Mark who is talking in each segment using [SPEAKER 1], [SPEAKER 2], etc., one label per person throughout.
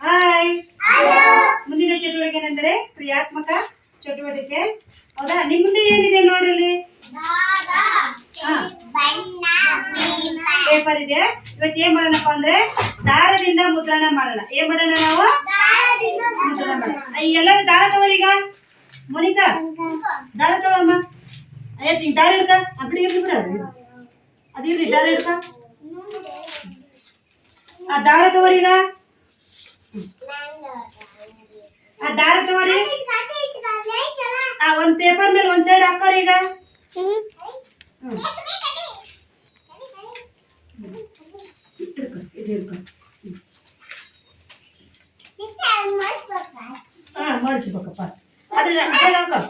[SPEAKER 1] Hi ಮುಂದಿನ ಚಟುವಟಿಕೆ ಏನಂದ್ರೆ ಕ್ರಿಯಾತ್ಮಕ ಚಟುವಟಿಕೆ. ಹೌದಾ? ನಿಮ್ ಮುಂದೆ ಏನಿದೆ ನೋಡ್ರಿ ಇಲ್ಲಿ? ಪೇಪರ್ ಇದೆ. ಇವತ್ತು ಏನ್ ಮಾಡೋಣಪ್ಪ ಅಂದ್ರೆ ದಾರದಿಂದ ಮುದ್ರಣ ಮಾಡೋಣ. ಏನ್ ಮಾಡೋಣ ನಾವು? ಮುದ್ರಣ ಮಾಡೋಣ. ಈ ಎಲ್ಲರೂ ದಾರ ತಗೋರೀಗ ಮೋನಿಕಾ. ದಾರ ತಗೊಳಮ್ಮ. ದಾರ ಹಿಡ್ಕ. ಅಪ್ಪಡಿ ಇರ್ಲಿ ಬಿಡ ಅದು ಅದಿರ್ಲಿ ದಾರ ಹಿಡ್ಕ. ಆ ದಾರ ತಗೋರೀಗ ಆ ದಾರ ತಗೋರಿ. ಆ ಒಂದ್ ಪೇಪರ್ ಮೇಲೆ ಒಂದ್ ಸೈಡ್ ಹಾಕೋರಿ ಈಗ. ಹ್ಮ್. ಇಟ್ಕೊ, ಇದು ಹಿಡ್ಕೊ. ಹಾ ಮಡಚ್ಬೇಕಪ್ಪ ಅದ್ರ ಅದ್ರಲ್ಲಿ ಹಾಕೋ.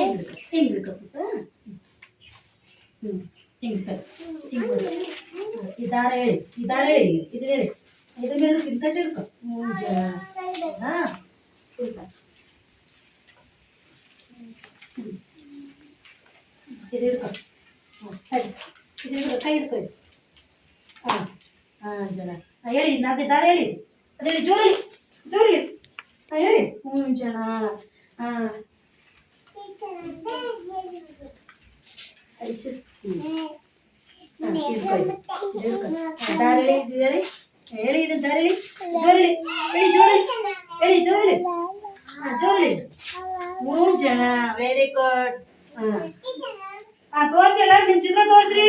[SPEAKER 1] ಹಿಂಗ್ ಹಿಡ್ಕೊ, ಹಿಂಗ್ ಹಿಡ್ಕೊ ಪುಟ್ಟ. ಹ್ಮ್ ಹಿಂಗ್ ಹಿಡ್ಕೊ. ಹಿಂಗ್ ಹಿಡ್ಕೊ. ಹಾ, ಈ ದಾರ ಹೇಳಿ ಈ ದಾರ ಹೇಳಿ ಇದು ಹೇಳಿ ಇದ್ರ ಮೇಲೆ ಕಟ್ಟಿ ಹಿಡ್ಕೊ ಹಾ. ಇದು ಹಿಡ್ಕೊ ಕೈ ಇದು ಹಿಡ್ಕೊ ಕೈ ಹಿಡ್ಕೊ ಹಾಂ ಹಾ ಹಾ ಹೇಳಿ ನಾಲ್ಕು ಹೇಳಿ ಅದೇ ಜೋರಿ ಜೋರಿ ಹಾ ಹೇಳಿ ಹ್ಞೂ ಜನ ಹಾ ಮೂರು ಜನ ವೆರಿ ಗುಡ್ ಹಾ ತೋರ್ಸಿ ಎಲ್ಲಾರು ನಿಮ್ ಚಿತ್ರ ತೋರ್ಸ್ರಿ.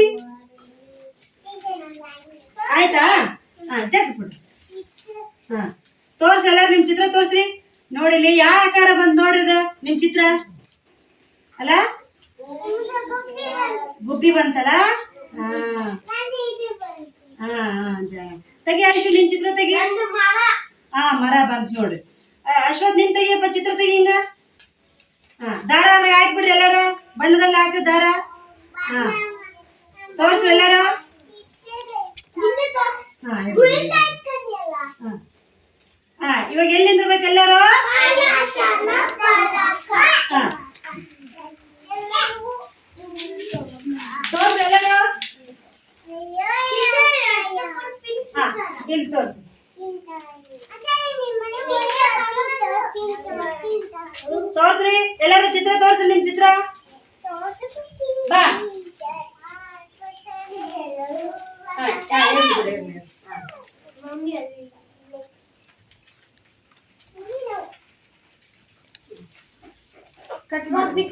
[SPEAKER 1] ಆಯ್ತಾ ಹಾ ಜಗ್ ಹಾ ತೋರ್ಸಿ ಎಲ್ಲಾರು ಚಿತ್ರ ತೋರ್ಸ್ರಿ ನೋಡಿಲಿ ಯಾವ ಆಕಾರ ಬಂದ್ ನೋಡ್ರಿ ಇದು ನಿಮ್ ಚಿತ್ರ? ಅಲ್ಲ? ಗುಬ್ಬಿ ಬಂತಲ್ಲ? ಹಾ. ತೆಗಿ ಆಯ್ತು ನಿನ್ ಚಿತ್ರ ತೆಗಿ. ಹಾ, ಮರ ಬಂತ್ ನೋಡ್ರಿ ಅಶ್ವಥ್, ನಿನ್ ತೆಗಿಯಪ್ಪ, ಚಿತ್ರ ತೆಗಿ ಹಿಂಗ. ಹಾ, ದಾರ ಅದ್ರಾಗ ಹಾಕ್ಬಿಡ್ರಿ ಎಲ್ಲಾರ? ಬಣ್ಣದಲ್ಲಿ ಹಾಕ್ರಿ ದಾರ? ಹಾ. ತೋರ್ಸ್ರಿ ಎಲ್ಲಾರ. ಹಾ ಹಾ ಇವಾಗ ಎಲ್ಲಿಂದ ಇರ್ಬೇಕು ಎಲ್ಲಾರು ಹಾ ತೋರ್ಸ್ರಿ ಎಲ್ಲಾರು ಹಾ ಇಲ್ಲಿ ತೋರ್ಸಿ ತೋರ್ಸ್ರಿ ಎಲ್ಲಾರು ಚಿತ್ರ ತೋರ್ಸ್ರಿ ನಿಮ್ ಚಿತ್ರ ಬಾ ಹಾ ಹಾ, ಇರ್ಲಿ ಬಿಡು, ಇರ್ಲಿ ಬಿಡು. ಹಾ. ಕಟ್ ಮಾಡಿ